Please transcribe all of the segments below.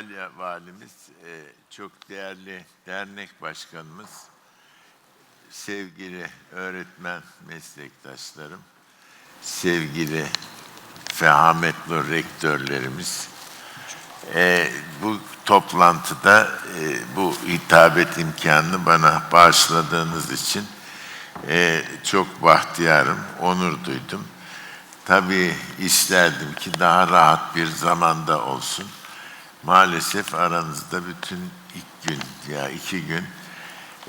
Antalya Valimiz, e, çok değerli dernek başkanımız, sevgili öğretmen meslektaşlarım, sevgili fehametli rektörlerimiz, e, bu toplantıda e, bu hitabet imkanını bana bağışladığınız için çok bahtiyarım, onur duydum. Tabii isterdim ki daha rahat bir zamanda olsun. Maalesef aranızda bütün ilk gün ya iki gün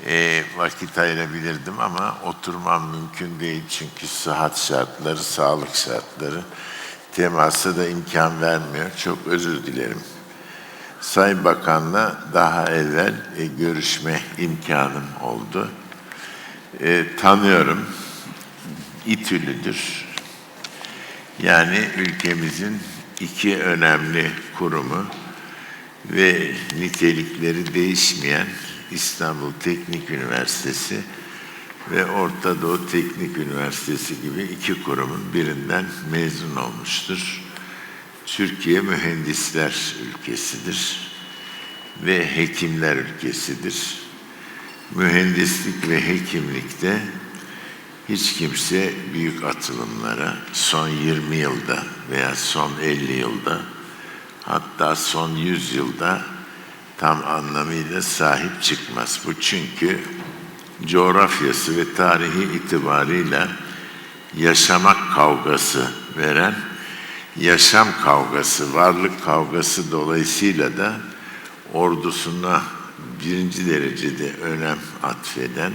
e, vakit ayırabilirdim ama oturmam mümkün değil çünkü sıhhat şartları, sağlık şartları temasa da imkan vermiyor. Çok özür dilerim. Sayın Bakan'la daha evvel e, görüşme imkanım oldu. E, tanıyorum. İTÜ'lüdür. Yani ülkemizin iki önemli kurumu ve nitelikleri değişmeyen İstanbul Teknik Üniversitesi ve Orta Doğu Teknik Üniversitesi gibi iki kurumun birinden mezun olmuştur. Türkiye mühendisler ülkesidir ve hekimler ülkesidir. Mühendislik ve hekimlikte hiç kimse büyük atılımlara son 20 yılda veya son 50 yılda hatta son 100 yılda tam anlamıyla sahip çıkmaz. Bu çünkü coğrafyası ve tarihi itibarıyla yaşamak kavgası veren, yaşam kavgası, varlık kavgası dolayısıyla da ordusuna birinci derecede önem atfeden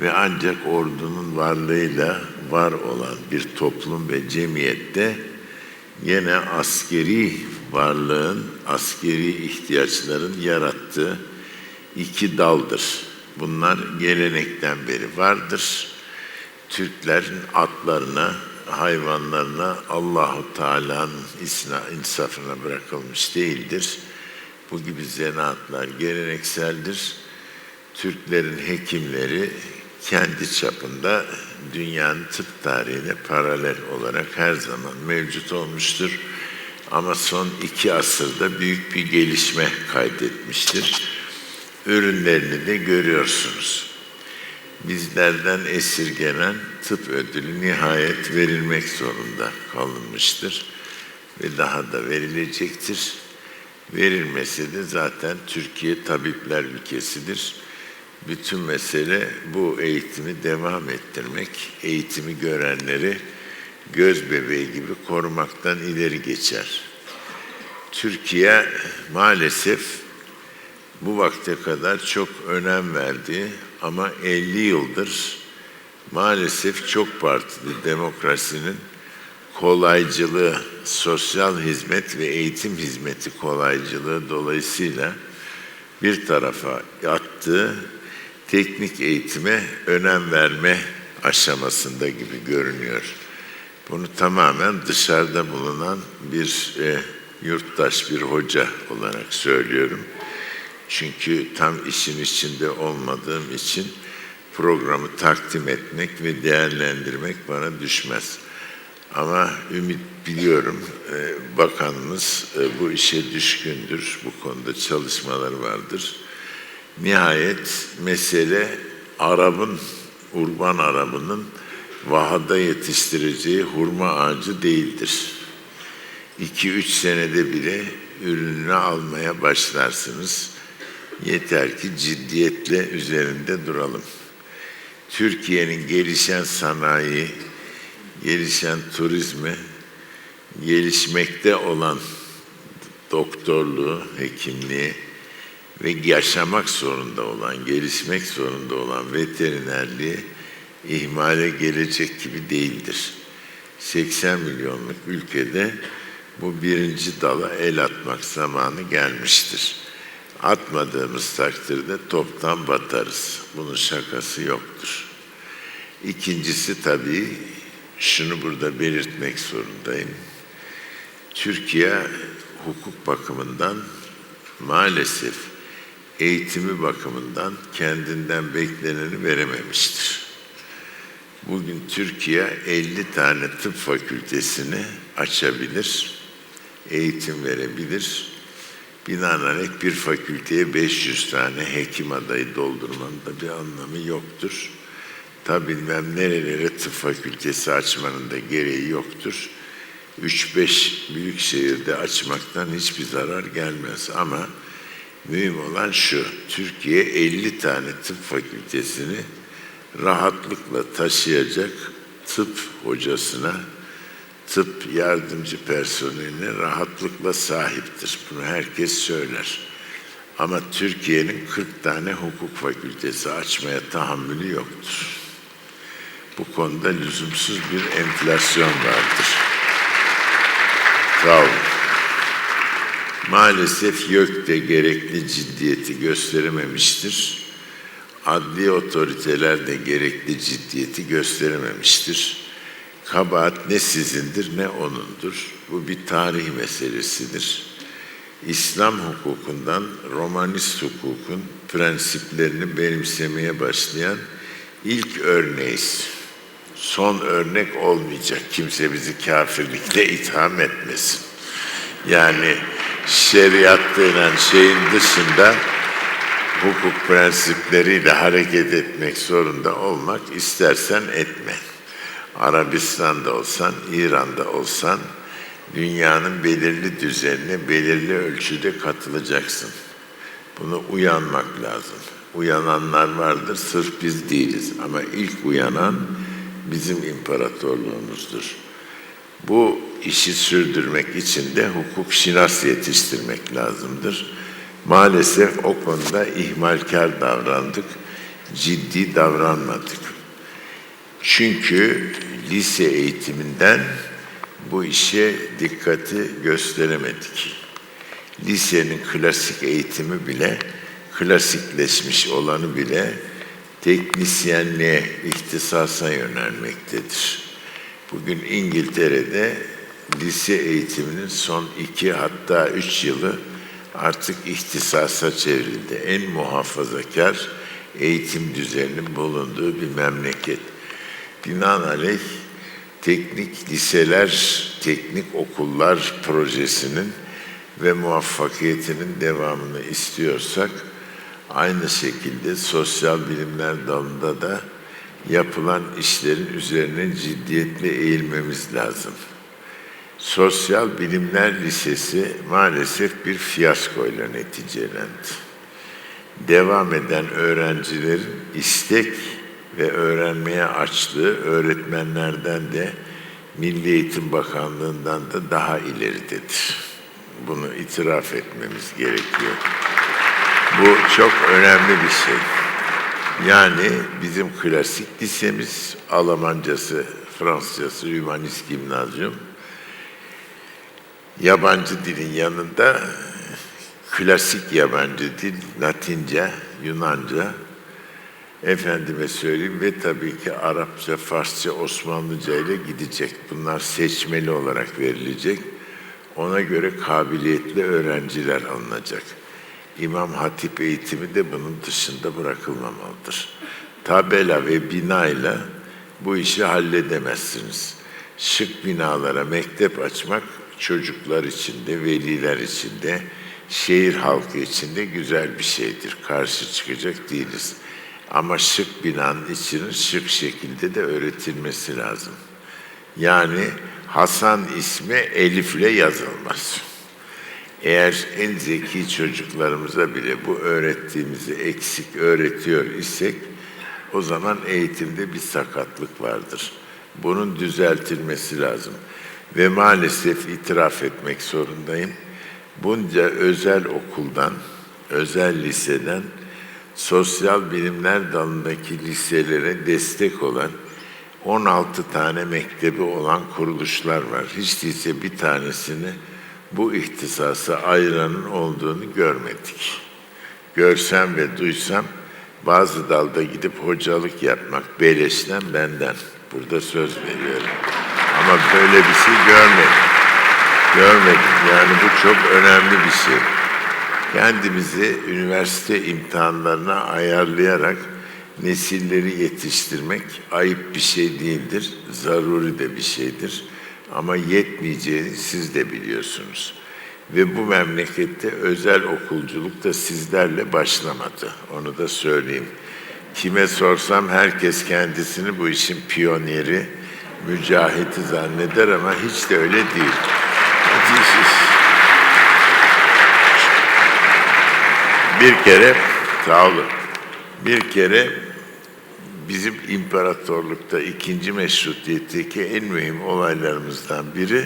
ve ancak ordunun varlığıyla var olan bir toplum ve cemiyette yine askeri varlığın, askeri ihtiyaçların yarattığı iki daldır. Bunlar gelenekten beri vardır. Türklerin atlarına, hayvanlarına Allahu Teala'nın insafına bırakılmış değildir. Bu gibi zanaatlar gelenekseldir. Türklerin hekimleri kendi çapında dünyanın tıp tarihine paralel olarak her zaman mevcut olmuştur. Ama son iki asırda büyük bir gelişme kaydetmiştir. Ürünlerini de görüyorsunuz. Bizlerden esirgenen tıp ödülü nihayet verilmek zorunda kalınmıştır. Ve daha da verilecektir. Verilmesi de zaten Türkiye tabipler ülkesidir bütün mesele bu eğitimi devam ettirmek, eğitimi görenleri göz bebeği gibi korumaktan ileri geçer. Türkiye maalesef bu vakte kadar çok önem verdi ama 50 yıldır maalesef çok partili demokrasinin kolaycılığı, sosyal hizmet ve eğitim hizmeti kolaycılığı dolayısıyla bir tarafa attığı teknik eğitime önem verme aşamasında gibi görünüyor. Bunu tamamen dışarıda bulunan bir e, yurttaş, bir hoca olarak söylüyorum. Çünkü tam işin içinde olmadığım için programı takdim etmek ve değerlendirmek bana düşmez. Ama ümit biliyorum e, bakanımız e, bu işe düşkündür, bu konuda çalışmaları vardır. Nihayet mesele Arap'ın, urban Arap'ının vahada yetiştireceği hurma ağacı değildir. 2-3 senede bile ürününü almaya başlarsınız. Yeter ki ciddiyetle üzerinde duralım. Türkiye'nin gelişen sanayi, gelişen turizmi, gelişmekte olan doktorluğu, hekimliği, ve yaşamak zorunda olan, gelişmek zorunda olan veterinerliği ihmale gelecek gibi değildir. 80 milyonluk ülkede bu birinci dala el atmak zamanı gelmiştir. Atmadığımız takdirde toptan batarız. Bunun şakası yoktur. İkincisi tabii şunu burada belirtmek zorundayım. Türkiye hukuk bakımından maalesef eğitimi bakımından kendinden bekleneni verememiştir. Bugün Türkiye 50 tane tıp fakültesini açabilir. eğitim verebilir. Binaenaleyh bir fakülteye 500 tane hekim adayı doldurmanın da bir anlamı yoktur. Tabii bilmem nerelere tıp fakültesi açmanın da gereği yoktur. 3-5 büyük şehirde açmaktan hiçbir zarar gelmez ama mühim olan şu, Türkiye 50 tane tıp fakültesini rahatlıkla taşıyacak tıp hocasına, tıp yardımcı personeline rahatlıkla sahiptir. Bunu herkes söyler. Ama Türkiye'nin 40 tane hukuk fakültesi açmaya tahammülü yoktur. Bu konuda lüzumsuz bir enflasyon vardır. Sağ olun. Maalesef YÖK de gerekli ciddiyeti gösterememiştir. Adli otoriteler de gerekli ciddiyeti gösterememiştir. Kabahat ne sizindir ne onundur. Bu bir tarih meselesidir. İslam hukukundan Romanist hukukun prensiplerini benimsemeye başlayan ilk örneğiz. Son örnek olmayacak. Kimse bizi kafirlikle itham etmesin. Yani şeriat denen şeyin dışında hukuk prensipleriyle hareket etmek zorunda olmak istersen etme. Arabistan'da olsan, İran'da olsan dünyanın belirli düzenine belirli ölçüde katılacaksın. Bunu uyanmak lazım. Uyananlar vardır, sırf biz değiliz. Ama ilk uyanan bizim imparatorluğumuzdur. Bu işi sürdürmek için de hukuk şinas yetiştirmek lazımdır. Maalesef o konuda ihmalkar davrandık, ciddi davranmadık. Çünkü lise eğitiminden bu işe dikkati gösteremedik. Lisenin klasik eğitimi bile, klasikleşmiş olanı bile teknisyenliğe, ihtisasa yönelmektedir. Bugün İngiltere'de lise eğitiminin son iki hatta üç yılı artık ihtisasa çevrildi. En muhafazakar eğitim düzeninin bulunduğu bir memleket. Binaenaleyh teknik liseler, teknik okullar projesinin ve muvaffakiyetinin devamını istiyorsak aynı şekilde sosyal bilimler dalında da yapılan işlerin üzerine ciddiyetle eğilmemiz lazım. Sosyal Bilimler Lisesi maalesef bir fiyaskoyla neticelendi. Devam eden öğrencilerin istek ve öğrenmeye açlığı öğretmenlerden de Milli Eğitim Bakanlığı'ndan da daha ileridedir. Bunu itiraf etmemiz gerekiyor. Bu çok önemli bir şey. Yani bizim klasik lisemiz, Almancası, Fransızcası, Hümanist Gimnazyum, yabancı dilin yanında klasik yabancı dil, Latince, Yunanca, efendime söyleyeyim ve tabii ki Arapça, Farsça, Osmanlıca ile gidecek. Bunlar seçmeli olarak verilecek. Ona göre kabiliyetli öğrenciler alınacak. İmam Hatip eğitimi de bunun dışında bırakılmamalıdır. Tabela ve binayla bu işi halledemezsiniz. Şık binalara mektep açmak çocuklar için de, veliler için de, şehir halkı için de güzel bir şeydir. Karşı çıkacak değiliz. Ama şık binanın içinin şık şekilde de öğretilmesi lazım. Yani Hasan ismi Elif'le yazılmaz. Eğer en zeki çocuklarımıza bile bu öğrettiğimizi eksik öğretiyor isek o zaman eğitimde bir sakatlık vardır. Bunun düzeltilmesi lazım. Ve maalesef itiraf etmek zorundayım. Bunca özel okuldan, özel liseden sosyal bilimler dalındaki liselere destek olan 16 tane mektebi olan kuruluşlar var. Hiç değilse bir tanesini bu ihtisasa ayıranın olduğunu görmedik. Görsem ve duysam bazı dalda gidip hocalık yapmak beleşten benden. Burada söz veriyorum. Ama böyle bir şey görmedim. Görmedim. Yani bu çok önemli bir şey. Kendimizi üniversite imtihanlarına ayarlayarak nesilleri yetiştirmek ayıp bir şey değildir. Zaruri de bir şeydir. Ama yetmeyeceğini siz de biliyorsunuz. Ve bu memlekette özel okulculuk da sizlerle başlamadı. Onu da söyleyeyim. Kime sorsam herkes kendisini bu işin piyoneri, mücahiti zanneder ama hiç de öyle değil. Bir kere, sağ olun, bir kere bizim imparatorlukta ikinci meşrutiyetteki en mühim olaylarımızdan biri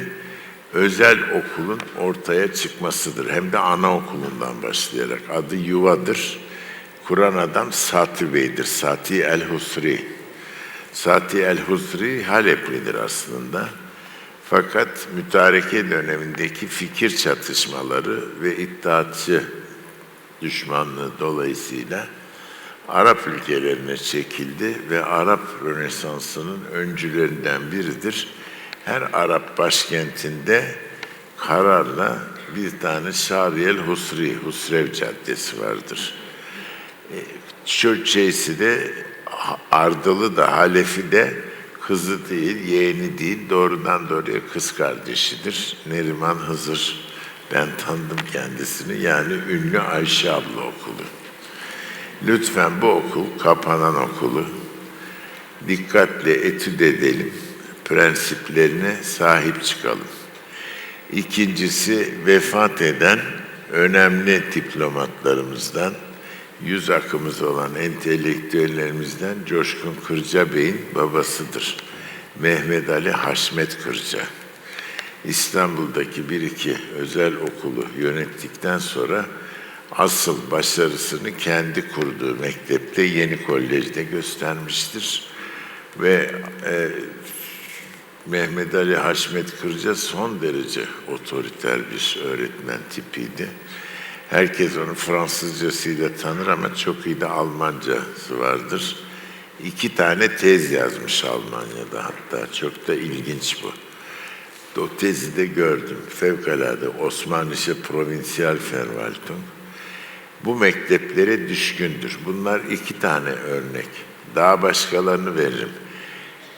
özel okulun ortaya çıkmasıdır. Hem de anaokulundan başlayarak. Adı Yuva'dır. Kur'an adam Sati Bey'dir. Sati el-Husri. Sati el-Husri Haleplidir aslında. Fakat mütareke dönemindeki fikir çatışmaları ve iddiatçı düşmanlığı dolayısıyla Arap ülkelerine çekildi ve Arap Rönesansı'nın öncülerinden biridir. Her Arap başkentinde kararla bir tane Şariyel Husri, Husrev Caddesi vardır. Çöçeğisi de Ardılı da Halefi de kızı değil, yeğeni değil, doğrudan doğruya kız kardeşidir. Neriman Hızır. Ben tanıdım kendisini. Yani ünlü Ayşe abla okulu. Lütfen bu okul kapanan okulu dikkatle etüt edelim. Prensiplerine sahip çıkalım. İkincisi vefat eden önemli diplomatlarımızdan, yüz akımız olan entelektüellerimizden Coşkun Kırca Bey'in babasıdır. Mehmet Ali Haşmet Kırca. İstanbul'daki bir iki özel okulu yönettikten sonra asıl başarısını kendi kurduğu mektepte Yeni Kolej'de göstermiştir. Ve e, Mehmet Ali Haşmet Kırca son derece otoriter bir öğretmen tipiydi. Herkes onu Fransızcasıyla tanır ama çok iyi de Almancası vardır. İki tane tez yazmış Almanya'da hatta. Çok da ilginç bu. O tezi de gördüm. Fevkalade Osmanische Provincial Verwaltung. Bu mekteplere düşkündür. Bunlar iki tane örnek. Daha başkalarını veririm.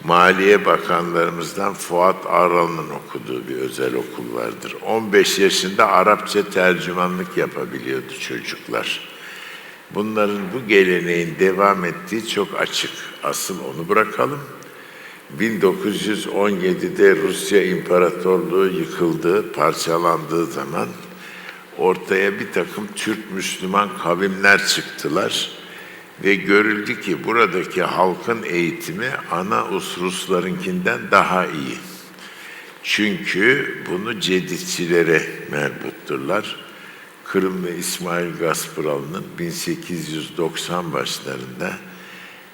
Maliye Bakanlarımızdan Fuat Aralı'nın okuduğu bir özel okul vardır. 15 yaşında Arapça tercümanlık yapabiliyordu çocuklar. Bunların bu geleneğin devam ettiği çok açık. Asıl onu bırakalım. 1917'de Rusya İmparatorluğu yıkıldığı, parçalandığı zaman ortaya bir takım Türk Müslüman kavimler çıktılar ve görüldü ki buradaki halkın eğitimi ana Ruslarınkinden daha iyi. Çünkü bunu ceditçilere merbutturlar. Kırım ve İsmail Gaspıralı'nın 1890 başlarında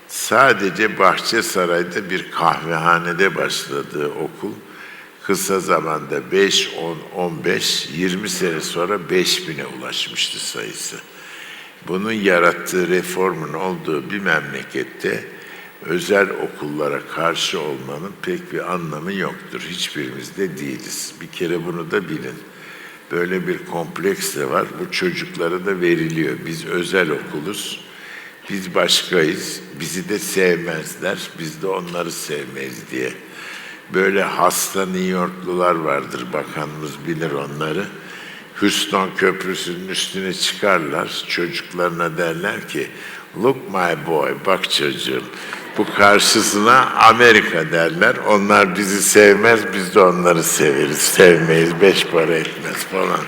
sadece Bahçesaray'da bir kahvehanede başladığı okul kısa zamanda 5, 10, 15, 20 sene sonra 5000'e ulaşmıştı sayısı. Bunun yarattığı reformun olduğu bir memlekette özel okullara karşı olmanın pek bir anlamı yoktur. Hiçbirimiz de değiliz. Bir kere bunu da bilin. Böyle bir kompleks de var. Bu çocuklara da veriliyor. Biz özel okuluz. Biz başkayız. Bizi de sevmezler. Biz de onları sevmeyiz diye. Böyle hasta New Yorklular vardır. Bakanımız bilir onları. Houston Köprüsü'nün üstüne çıkarlar. Çocuklarına derler ki Look my boy, bak çocuğum. Bu karşısına Amerika derler. Onlar bizi sevmez, biz de onları severiz. Sevmeyiz, beş para etmez falan.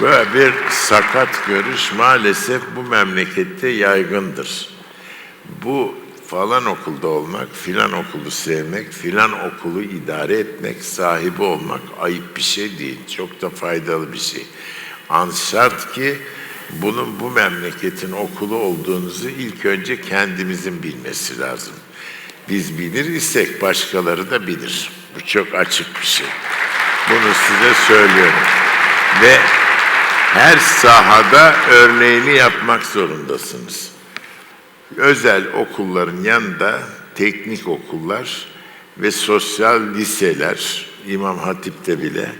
Böyle bir sakat görüş maalesef bu memlekette yaygındır. Bu falan okulda olmak, filan okulu sevmek, filan okulu idare etmek, sahibi olmak ayıp bir şey değil. Çok da faydalı bir şey. An şart ki bunun bu memleketin okulu olduğunuzu ilk önce kendimizin bilmesi lazım. Biz bilir isek başkaları da bilir. Bu çok açık bir şey. Bunu size söylüyorum. Ve her sahada örneğini yapmak zorundasınız. Özel okulların yanında teknik okullar ve sosyal liseler, İmam Hatip'te bile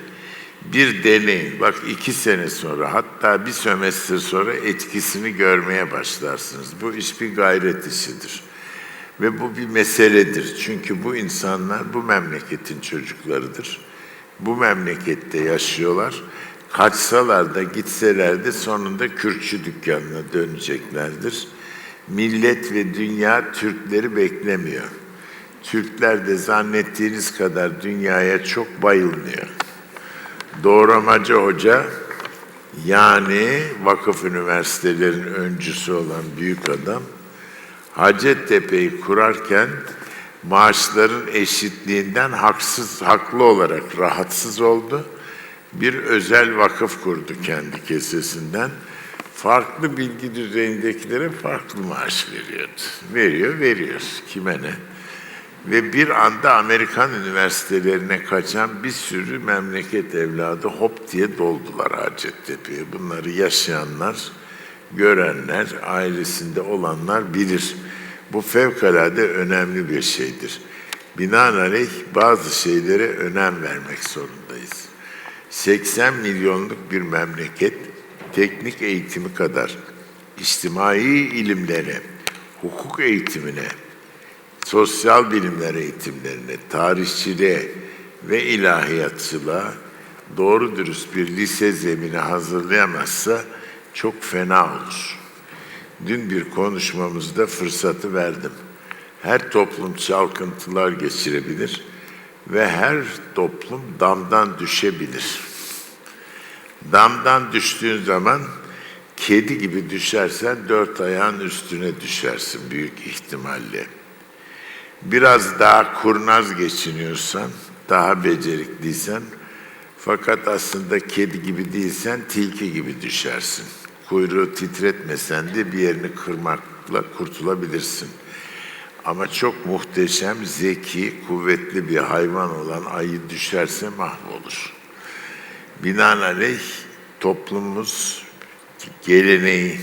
bir deneyin. Bak iki sene sonra hatta bir sömestr sonra etkisini görmeye başlarsınız. Bu iş bir gayret işidir. Ve bu bir meseledir. Çünkü bu insanlar bu memleketin çocuklarıdır. Bu memlekette yaşıyorlar. Kaçsalar da gitseler de sonunda kürkçü dükkanına döneceklerdir. Millet ve dünya Türkleri beklemiyor. Türkler de zannettiğiniz kadar dünyaya çok bayılmıyor. Doğramacı Hoca yani vakıf üniversitelerin öncüsü olan büyük adam Hacettepe'yi kurarken maaşların eşitliğinden haksız haklı olarak rahatsız oldu. Bir özel vakıf kurdu kendi kesesinden. Farklı bilgi düzeyindekilere farklı maaş veriyordu. Veriyor, veriyoruz. Kime ne? Ve bir anda Amerikan üniversitelerine kaçan bir sürü memleket evladı hop diye doldular Hacettepe'ye. Bunları yaşayanlar, görenler, ailesinde olanlar bilir. Bu fevkalade önemli bir şeydir. Binaenaleyh bazı şeylere önem vermek zorundayız. 80 milyonluk bir memleket teknik eğitimi kadar içtimai ilimlere, hukuk eğitimine, sosyal bilimler eğitimlerine, tarihçiliğe ve ilahiyatçılığa doğru dürüst bir lise zemini hazırlayamazsa çok fena olur. Dün bir konuşmamızda fırsatı verdim. Her toplum çalkıntılar geçirebilir ve her toplum damdan düşebilir. Damdan düştüğün zaman kedi gibi düşersen dört ayağın üstüne düşersin büyük ihtimalle. Biraz daha kurnaz geçiniyorsan, daha becerikliysen fakat aslında kedi gibi değilsen tilki gibi düşersin. Kuyruğu titretmesen de bir yerini kırmakla kurtulabilirsin. Ama çok muhteşem, zeki, kuvvetli bir hayvan olan ayı düşerse mahvolur. Binaenaleyh toplumumuz geleneği,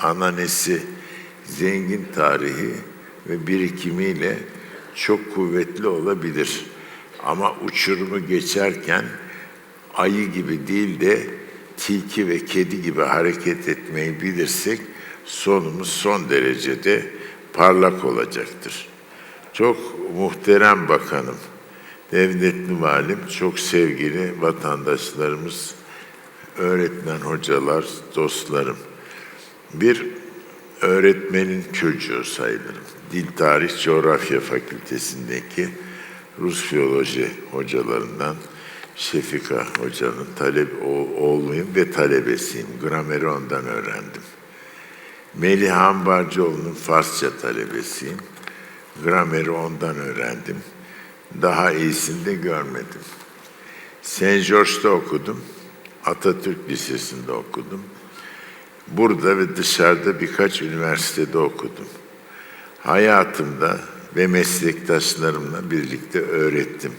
ananesi, zengin tarihi ve birikimiyle çok kuvvetli olabilir. Ama uçurumu geçerken ayı gibi değil de tilki ve kedi gibi hareket etmeyi bilirsek sonumuz son derecede parlak olacaktır. Çok muhterem bakanım, devletli valim, çok sevgili vatandaşlarımız, öğretmen hocalar, dostlarım. Bir öğretmenin çocuğu sayılırım. Dil Tarih Coğrafya Fakültesindeki Rus filoloji hocalarından Şefika Hoca'nın talep oğluyum ve talebesiyim. Grameri ondan öğrendim. Melih Ambarcıoğlu'nun Farsça talebesiyim. Grameri ondan öğrendim. Daha iyisini de görmedim. St. George'da okudum. Atatürk Lisesi'nde okudum. Burada ve dışarıda birkaç üniversitede okudum. Hayatımda ve meslektaşlarımla birlikte öğrettim.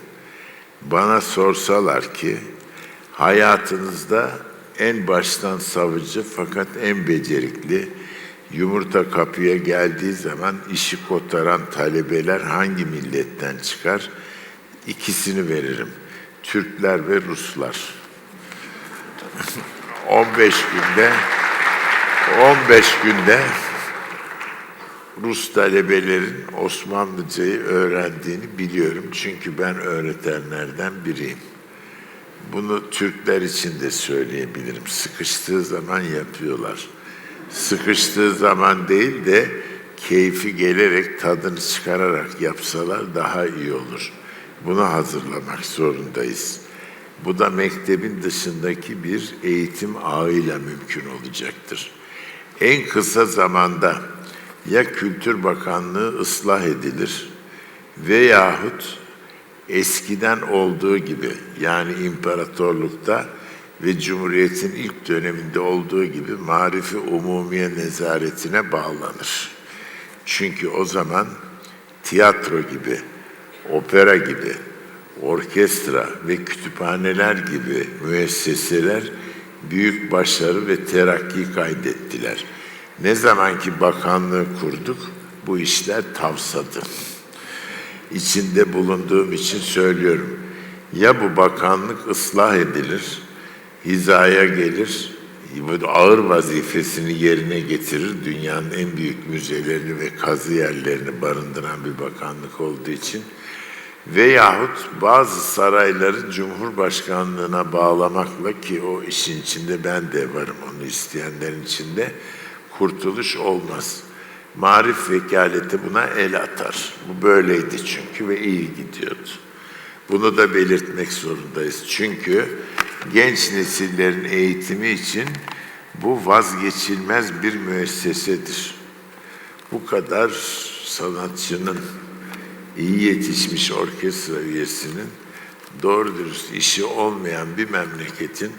Bana sorsalar ki hayatınızda en baştan savcı fakat en becerikli yumurta kapıya geldiği zaman işi kotaran talebeler hangi milletten çıkar? İkisini veririm. Türkler ve Ruslar. 15 günde 15 günde Rus talebelerin Osmanlıcayı öğrendiğini biliyorum. Çünkü ben öğretenlerden biriyim. Bunu Türkler için de söyleyebilirim. Sıkıştığı zaman yapıyorlar. Sıkıştığı zaman değil de keyfi gelerek, tadını çıkararak yapsalar daha iyi olur. Bunu hazırlamak zorundayız. Bu da mektebin dışındaki bir eğitim ağıyla mümkün olacaktır. En kısa zamanda ya Kültür Bakanlığı ıslah edilir veyahut eskiden olduğu gibi yani imparatorlukta ve Cumhuriyet'in ilk döneminde olduğu gibi marifi umumiye nezaretine bağlanır. Çünkü o zaman tiyatro gibi, opera gibi, orkestra ve kütüphaneler gibi müesseseler büyük başarı ve terakki kaydettiler. Ne zamanki bakanlığı kurduk, bu işler tavsadı. İçinde bulunduğum için söylüyorum. Ya bu bakanlık ıslah edilir, hizaya gelir, bu ağır vazifesini yerine getirir. Dünyanın en büyük müzelerini ve kazı yerlerini barındıran bir bakanlık olduğu için veyahut bazı sarayları Cumhurbaşkanlığına bağlamakla ki o işin içinde ben de varım onu isteyenlerin içinde kurtuluş olmaz. Marif vekaleti buna el atar. Bu böyleydi çünkü ve iyi gidiyordu. Bunu da belirtmek zorundayız. Çünkü genç nesillerin eğitimi için bu vazgeçilmez bir müessesedir. Bu kadar sanatçının, iyi yetişmiş orkestra üyesinin doğru dürüst işi olmayan bir memleketin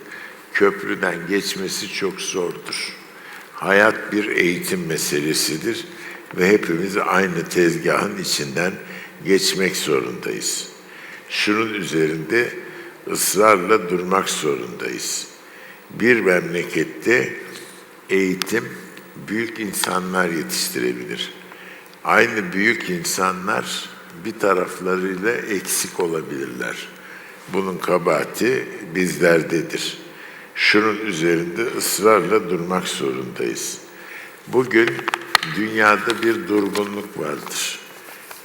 köprüden geçmesi çok zordur. Hayat bir eğitim meselesidir ve hepimiz aynı tezgahın içinden geçmek zorundayız. Şunun üzerinde ısrarla durmak zorundayız. Bir memlekette eğitim büyük insanlar yetiştirebilir. Aynı büyük insanlar bir taraflarıyla eksik olabilirler. Bunun kabahati bizlerdedir. Şunun üzerinde ısrarla durmak zorundayız. Bugün dünyada bir durgunluk vardır.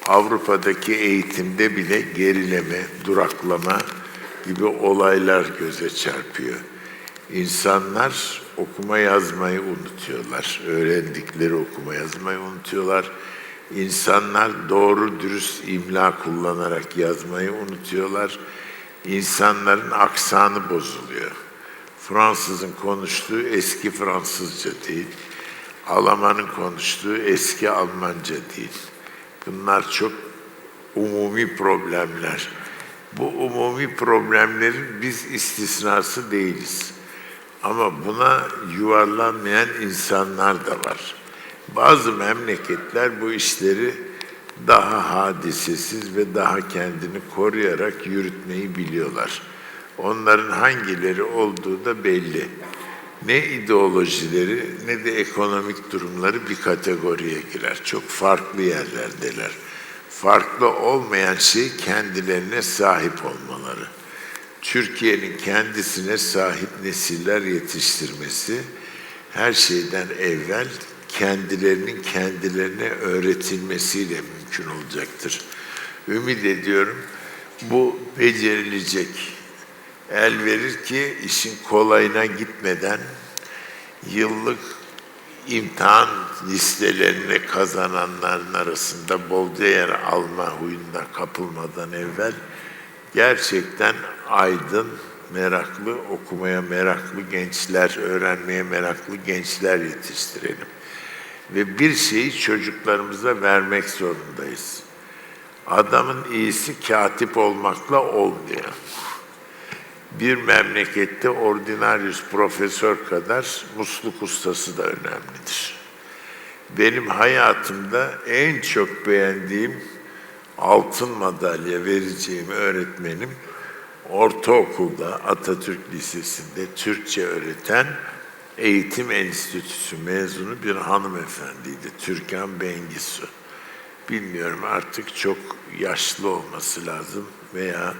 Avrupa'daki eğitimde bile gerileme, duraklama gibi olaylar göze çarpıyor. İnsanlar okuma yazmayı unutuyorlar. Öğrendikleri okuma yazmayı unutuyorlar. İnsanlar doğru dürüst imla kullanarak yazmayı unutuyorlar. İnsanların aksanı bozuluyor. Fransızın konuştuğu eski Fransızca değil. Almanın konuştuğu eski Almanca değil. Bunlar çok umumi problemler. Bu umumi problemlerin biz istisnası değiliz. Ama buna yuvarlanmayan insanlar da var. Bazı memleketler bu işleri daha hadisesiz ve daha kendini koruyarak yürütmeyi biliyorlar. Onların hangileri olduğu da belli. Ne ideolojileri ne de ekonomik durumları bir kategoriye girer. Çok farklı yerlerdeler. Farklı olmayan şey kendilerine sahip olmaları. Türkiye'nin kendisine sahip nesiller yetiştirmesi her şeyden evvel kendilerinin kendilerine öğretilmesiyle mümkün olacaktır. Ümit ediyorum bu becerilecek. El verir ki işin kolayına gitmeden yıllık imtihan listelerine kazananların arasında bolca yer alma huyunda kapılmadan evvel gerçekten aydın, meraklı, okumaya meraklı gençler, öğrenmeye meraklı gençler yetiştirelim. Ve bir şeyi çocuklarımıza vermek zorundayız. Adamın iyisi katip olmakla olmuyor. Bir memlekette ordinaryus profesör kadar musluk ustası da önemlidir. Benim hayatımda en çok beğendiğim altın madalya vereceğim öğretmenim ortaokulda Atatürk Lisesi'nde Türkçe öğreten Eğitim Enstitüsü mezunu bir hanımefendiydi. Türkan Bengisu. Bilmiyorum artık çok yaşlı olması lazım veya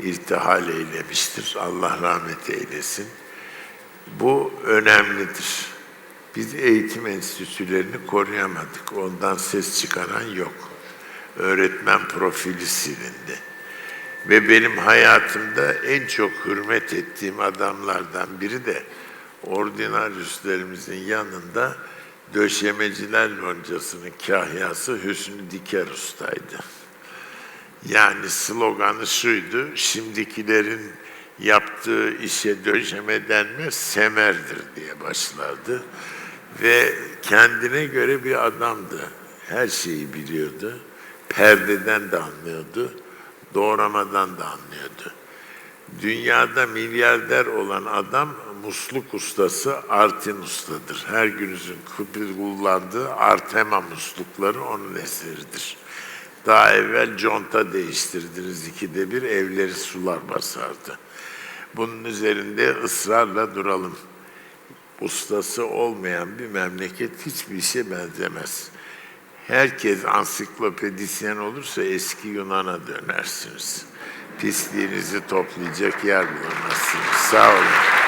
irtihal eylemiştir. Allah rahmet eylesin. Bu önemlidir. Biz eğitim enstitülerini koruyamadık. Ondan ses çıkaran yok öğretmen profili silindi. Ve benim hayatımda en çok hürmet ettiğim adamlardan biri de ordinaryüslerimizin yanında döşemeciler loncasının kahyası Hüsnü Diker Usta'ydı. Yani sloganı şuydu, şimdikilerin yaptığı işe döşeme denmez, semerdir diye başlardı. Ve kendine göre bir adamdı. Her şeyi biliyordu perdeden de anlıyordu, doğramadan da anlıyordu. Dünyada milyarder olan adam musluk ustası Artin ustadır. Her günüzün kullandığı Artema muslukları onun eseridir. Daha evvel conta değiştirdiniz ikide bir evleri sular basardı. Bunun üzerinde ısrarla duralım. Ustası olmayan bir memleket hiçbir işe benzemez. Herkes ansiklopedisyen olursa eski Yunan'a dönersiniz. Pisliğinizi toplayacak yer bulamazsınız. Sağ olun.